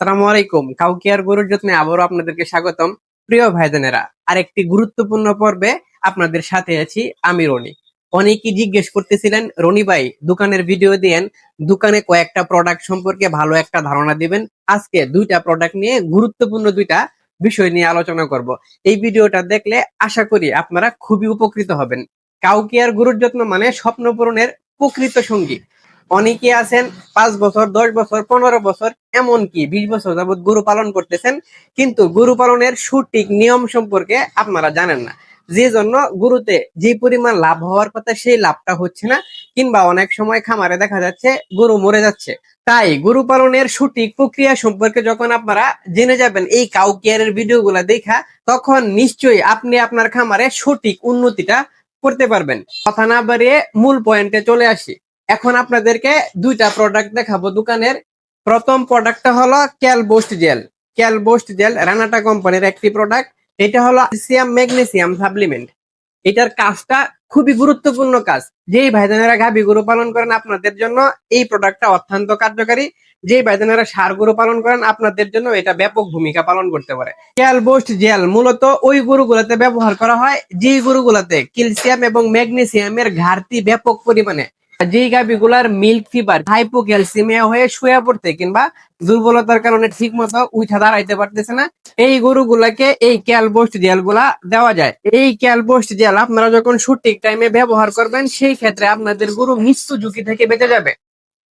সালামু আলাইকুম। কাউকিয়ার গরুর যত্নে আবারও আপনাদেরকে স্বাগতম। প্রিয় ভাইজানেরা, আরেকটি গুরুত্বপূর্ণ পর্বে আপনাদের সাথে আছি আমি রনি। অনেকেই জিজ্ঞেস করতেছিলেন, রনি ভাই, দোকানের ভিডিও দিয়েন দোকানে কয়েকটা প্রোডাক্ট সম্পর্কে ভালো একটা ধারণা দিবেন। আজকে দুইটা প্রোডাক্ট নিয়ে গুরুত্বপূর্ণ দুইটা বিষয় নিয়ে আলোচনা করব। এই ভিডিওটা দেখলে আশা করি আপনারা খুবই উপকৃত হবেন। কাউকিয়ার গরুর যত্ন মানে স্বপ্ন পূরণের প্রকৃত সঙ্গী। অনেকে আছেন পাঁচ বছর, দশ বছর, পনেরো বছর, এমনকি বিশ বছর যাবৎ গরু পালন করতেছেন, কিন্তু গরু পালনের সঠিক নিয়ম সম্পর্কে আপনারা জানেন না। যে জন্য গরুতে যে পরিমাণ লাভ হওয়ার কথা সেই লাভটা হচ্ছে না, কিংবা অনেক সময় খামারে দেখা যাচ্ছে গরু মরে যাচ্ছে। তাই গরু পালনের সঠিক প্রক্রিয়া সম্পর্কে যখন আপনারা জেনে যাবেন এই কাউ কেয়ারের ভিডিওগুলো দেখা, তখন নিশ্চয়ই আপনি আপনার খামারে সঠিক উন্নতিটা করতে পারবেন। কথা না বাড়িয়ে মূল পয়েন্টে চলে আসি। এখন আপনাদেরকে দুইটা প্রোডাক্ট দেখাবো। দোকানের প্রথম প্রোডাক্টটা হলো ক্যালবোস্ট জেল ক্যালবোস্ট জেল রানাটা কোম্পানির একটি প্রোডাক্ট এটা হলো ক্যালসিয়াম ম্যাগনেসিয়াম সাপ্লিমেন্ট এটার কাজটা খুবই গুরুত্বপূর্ণ কাজ। যেই ভাইজানেরা গাভী গরু পালন করেন আপনাদের জন্য এই প্রোডাক্টটা অত্যন্ত কার্যকারী। যেই ভাইজানেরা সার গরু পালন করেন আপনাদের জন্য এটা ব্যাপক ভূমিকা পালন করতে পারে। ক্যালবোস্ট জেল মূলত ওই গরুগুলোতে ব্যবহার করা হয়, যেই গরুগুলোতে ক্যালসিয়াম এবং ম্যাগনেসিয়ামের ঘাটতি ব্যাপক পরিমাণে। যেই গাভিগুলার মিল্ক ফিভার হাইপোক্যালসিমিয়া হয়ে শুয়ে পড়তে কিংবা দুর্বলতার কারণে ঠিক মতো উঠা দাঁড়াইতে পারতেছে না, এই গরুগুলাকে এই ক্যালবোস্ট জেলগুলা দেওয়া যায়। এই ক্যালবোস্ট জেল আপনারা যখন সঠিক টাইমে ব্যবহার করবেন, সেই ক্ষেত্রে আপনাদের গরু মৃত্যু ঝুঁকি থেকে বেঁচে যাবে।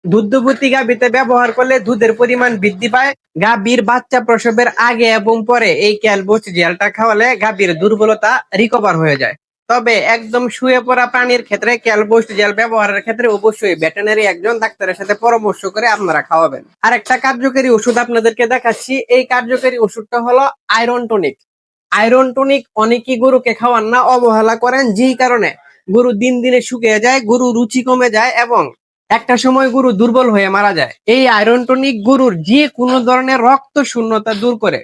দুগ্ধবতী গাভীতে ব্যবহার করলে দুধের পরিমাণ বৃদ্ধি পায়, গাভীর বাচ্চা প্রসবের আগে এবং পরে এই ক্যালবোস্ট জেলটা খাওয়ালে গাভীর দুর্বলতা রিকভার হয়ে যায়। তবে একদম শুয়ে পড়া প্রাণীর ক্ষেত্রে ক্যালবোস্ট জেল ব্যবহারের ক্ষেত্রে অবশ্যই ভেটেনারি একজন ডাক্তারের সাথে পরামর্শ করে আপনারা খাওয়াবেন। আর একটা কার্যকারী ওষুধ আপনাদেরকে দেখাচ্ছি, এই কার্যকারী ওষুধটা হলো আয়রন টনিক। আয়রন টনিক অনেকেই গরুকে খাওয়ান না, অবহেলা করেন, যেই কারণে গরু দিন দিনে শুকিয়ে যায়, গরু রুচি কমে যায় এবং একটা সময় গরু দুর্বল হয়ে মারা যায়। এই আয়রন টনিক গরুর যে কোনো ধরনের রক্ত শূন্যতা দূর করে।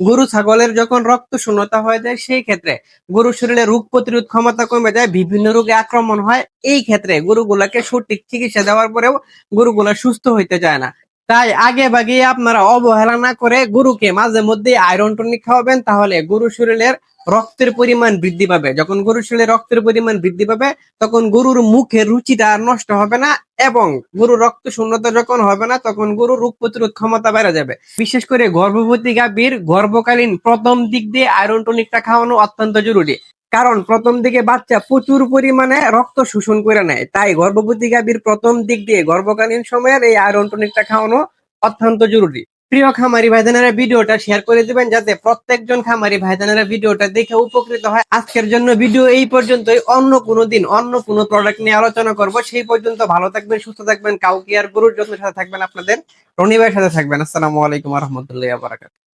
গরু ছাগলের যখন রক্ত শূন্যতা হয়ে যায়, সেই ক্ষেত্রে গরু শরীরে রোগ প্রতিরোধ ক্ষমতা কমে যায়, বিভিন্ন রোগে আক্রমণ হয়। এই ক্ষেত্রে গরুগুলাকে সঠিক চিকিৎসা দেওয়ার পরেও গরুগুলা সুস্থ হইতে যায় না। তাই আগে ভাগে আপনারা অবহেলা না করে গরুকে মাঝে মধ্যে আয়রন টনিক খাওয়াবেন, তাহলে গরু শরীরের রক্তের পরিমাণ বৃদ্ধি পাবে। যখন গরুর শরীরে রক্তের পরিমাণ বৃদ্ধি পাবে, তখন গরুর মুখের রুচিটা আর নষ্ট হবে না এবং গরুর রক্ত শূন্যতা যখন হবে না, তখন গরুর রোগ প্রতিরোধ ক্ষমতা বেড়ে যাবে। বিশেষ করে গর্ভবতী গাভীর গর্ভকালীন প্রথম দিক দিয়ে আয়রন টনিকটা খাওয়ানো অত্যন্ত জরুরি। কারণ প্রথম দিকে বাচ্চা প্রচুর পরিমাণে রক্ত শোষণ করে নেয়। তাই গর্ভবতী গাভীর প্রথম দিক দিয়ে গর্ভকালীন সময়ের এই আয়রন টনিকটা খাওয়ানো অত্যন্ত জরুরি। প্রিয় খামারি ভাইজানেরা ভিডিওটা শেয়ার করে দিবেন যাতে প্রত্যেকজন খামারি ভাইজানেরা ভিডিওটা দেখে উপকৃত হয়। আজকের জন্য ভিডিও এই পর্যন্তই। অন্য কোনো দিন অন্য কোনো প্রোডাক্ট নিয়ে আলোচনা করব। সেই পর্যন্ত ভালো থাকবেন, সুস্থ থাকবেন। কাউকে আর গরুর যত্নের সাথে থাকবেন আপনাদের। রনি ভাইয়ের সাথে থাকবেন। আসসালামু আলাইকুম রহমতুল্লাহ বারাকাত